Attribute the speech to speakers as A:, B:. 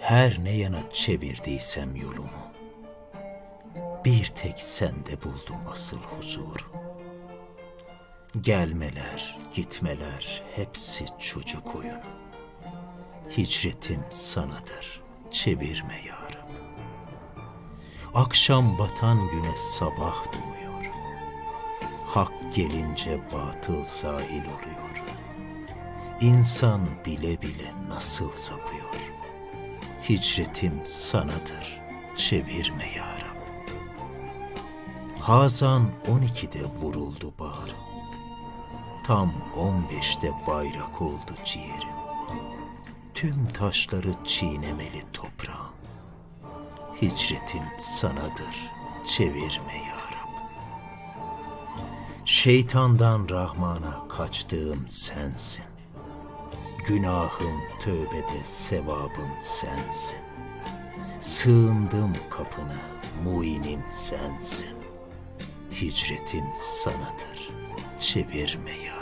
A: Her ne yana çevirdiysem yolumu, bir tek sende buldum asıl huzur. Gelmeler, gitmeler hepsi çocuk oyunu. Hicretim sanadır, çevirme ya Rab. Akşam batan güne sabah doğuyor. Hak gelince batıl zahil oluyor. İnsan bile bile nasıl sapıyor. Hicretim sanadır, çevirme ya Rab. Hazan 12'de vuruldu bağrım. Tam 15'te bayrak oldu ciğerim. Tüm taşları çiğnemeli toprağım. Hicretim sanadır, çevirme ya Rab. Şeytandan Rahman'a kaçtığım sensin. Günahım tövbede sevabım sensin. Sığındım kapına, muinim sensin. Hicretim sanadır, çevirme ya